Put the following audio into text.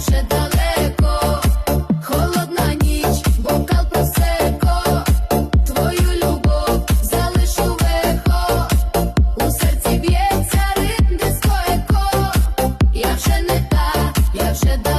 ще далеко, холодна ніч, бокал просеко, твою любов залишу легко, у серці б'ється ритм дискоеко, я вже не та, я вже да.